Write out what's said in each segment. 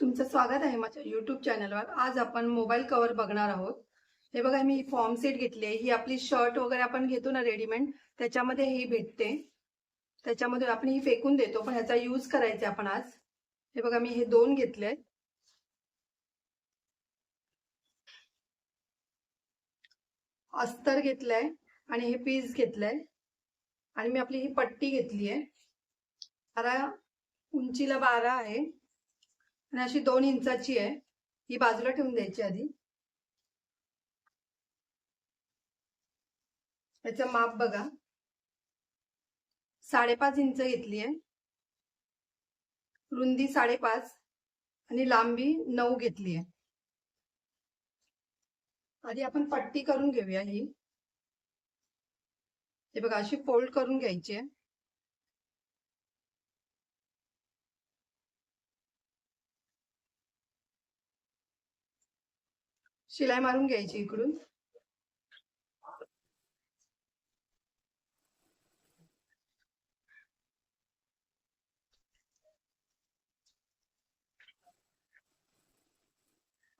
तुमचं स्वागत आहे माझ्या युट्यूब चॅनलवर आज आपण मोबाईल कव्हर बघणार आहोत. हे बघा मी फॉर्म सेट घेतली आहे. ही आपली शर्ट वगैरे आपण घेतो ना रेडीमेड त्याच्यामध्ये ही भेटते. त्याच्यामध्ये आपण ही फेकून देतो पण ह्याचा यूज करायचा आपण आज. हे बघा मी हे दोन घेतले अस्तर घेतलंय आणि हे पीस घेतलंय आणि मी आपली ही पट्टी घेतली आहे. बारा उंचीला बारा आहे. आणि अशी दोन इंचाची आहे. ही बाजूला ठेवून द्यायची आधी. याचं माप बघा. साडेपाच इंच घेतली आहे. रुंदी साडेपाच आणि लांबी नऊ घेतली आहे. आधी आपण पट्टी करून घेऊया ही. हे बघा अशी फोल्ड करून घ्यायची आहे. शिलाई मारून घ्यायची इकडून.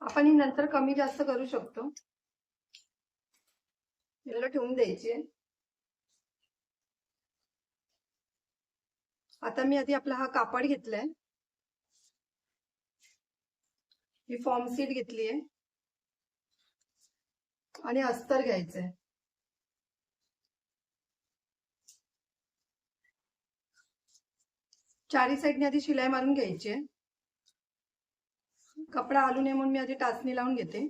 आपण ही नंतर कमी जास्त करू शकतो. याला ठेवून द्यायची आता मी आधी आपला हा कापड घेतलाय. ही फॉर्म सीट घेतली आहे. आणि अस्तर घ्यायचंय चारी साईडने आधी शिलाई मारून घ्यायची आहे. कपडा आलू नये म्हणून मी आधी टाचणी लावून घेते.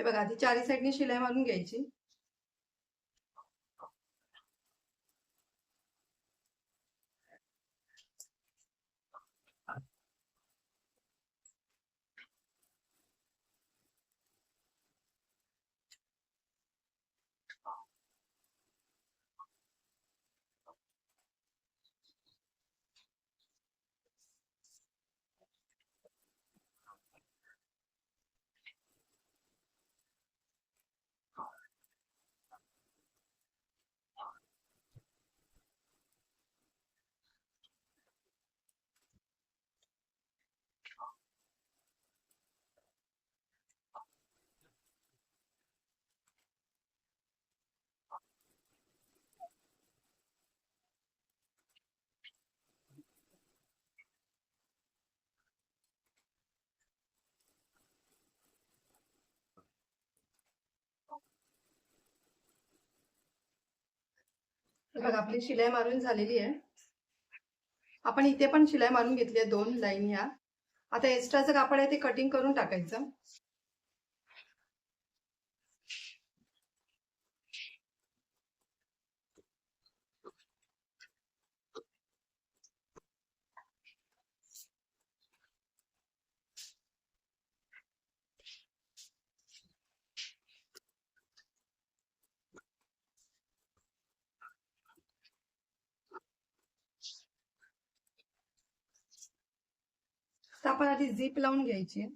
हे बघा आधी चारी साईडने शिलाई मारून घ्यायची. बघा आपली शिलाई मारून झालेली आहे. आपण इथे पण शिलाई मारून घेतली आहे दोन लाईन या. आता एक्स्ट्राचं कापड आहे ते कटिंग करून टाकायचं तर आपण आधी झीप लावून घ्यायची.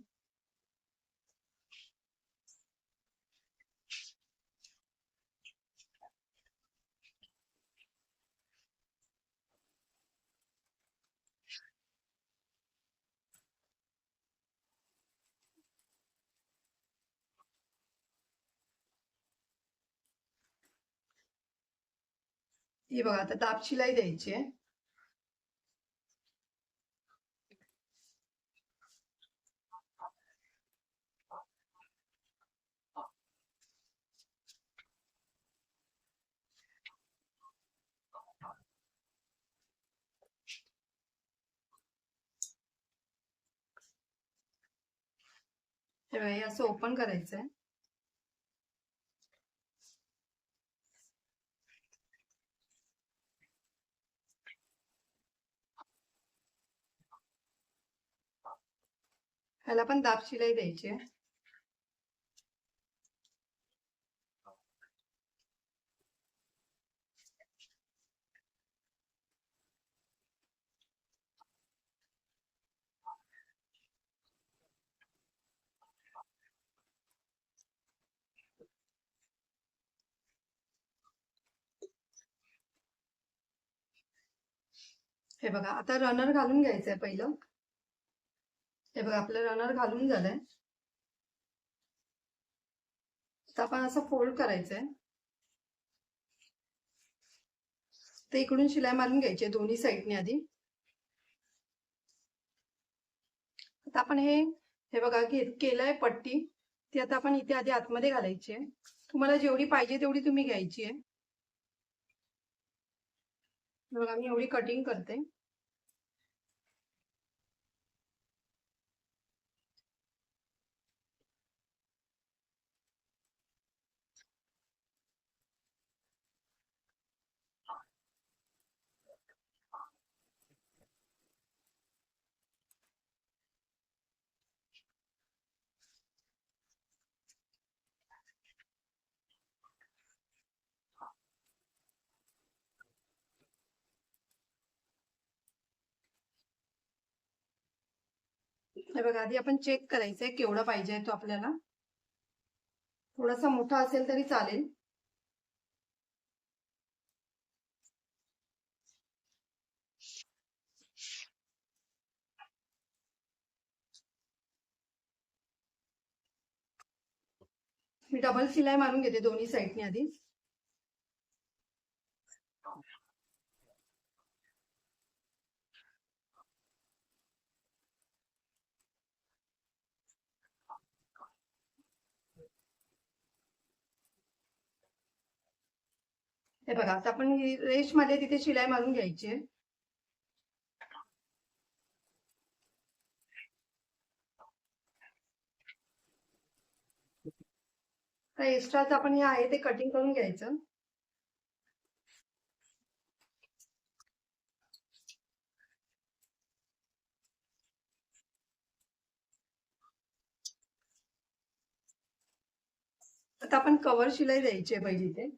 ही बघा आता दाब द्यायची आहे. हे हे असं ओपन करायचं आहे ह्याला पण दाब शिलाई द्यायची. आहे हे बघा आता रनर घालून घ्यायचंय पहिलं. हे बघा आपलं रनर घालून झालंय. आता आपण असं फोल्ड करायचंय. ते इकडून शिलाई मारून घ्यायची दोन्ही साईडने आधी. आता आपण हे हे बघा घेत केलंय पट्टी. ती आता आपण इथे आधी आतमध्ये घालायची आहे. तुम्हाला जेवढी पाहिजे तेवढी तुम्ही घ्यायची आहे. बघा मी एवढी कटिंग करते. हे बघा आधी आपण चेक करायचंय केवढा पाहिजे तो आपल्याला. थोडासा मोठा असेल तरी चालेल. मी डबल सिलाई मारून घेते दोन्ही साईडने आधी. हे बघा आता आपण रेशमध्ये तिथे शिलाई मारून घ्यायची आहे. तर एक्स्ट्राच आपण हे आहे ते कटिंग करून घ्यायचं. आता आपण कवर शिलाई द्यायची आहे पहिली ते.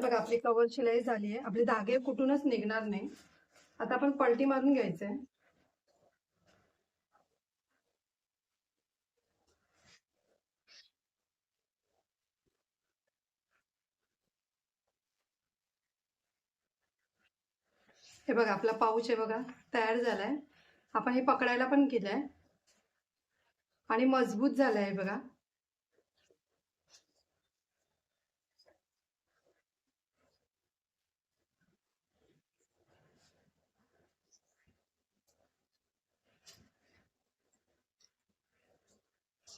बघा आपली कवर शिलाई झाली आहे आपले धागे कुठूनच निघणार नाही. आता आपण पलटी मारून घ्यायचंय. हे बघा आपला पाऊच आहे बघा तयार झालाय. आपण हे पकडायला पण केलंय. आणि मजबूत झालाय बघा.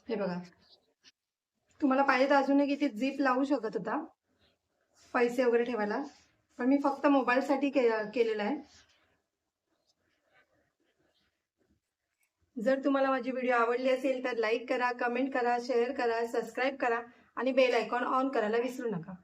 हे बघा. तुम्हाला पाहिजे तर अजूनही किती झीप लावू शकत होता. पैसे वगैरे ठेवायला. पण मी फक्त मोबाईलसाठी के केलेला आहे. जर तुम्हाला माझी व्हिडिओ आवडली असेल तर लाईक करा कमेंट करा शेअर करा सबस्क्राईब करा आणि बेल आयकॉन ऑन करायला विसरू नका.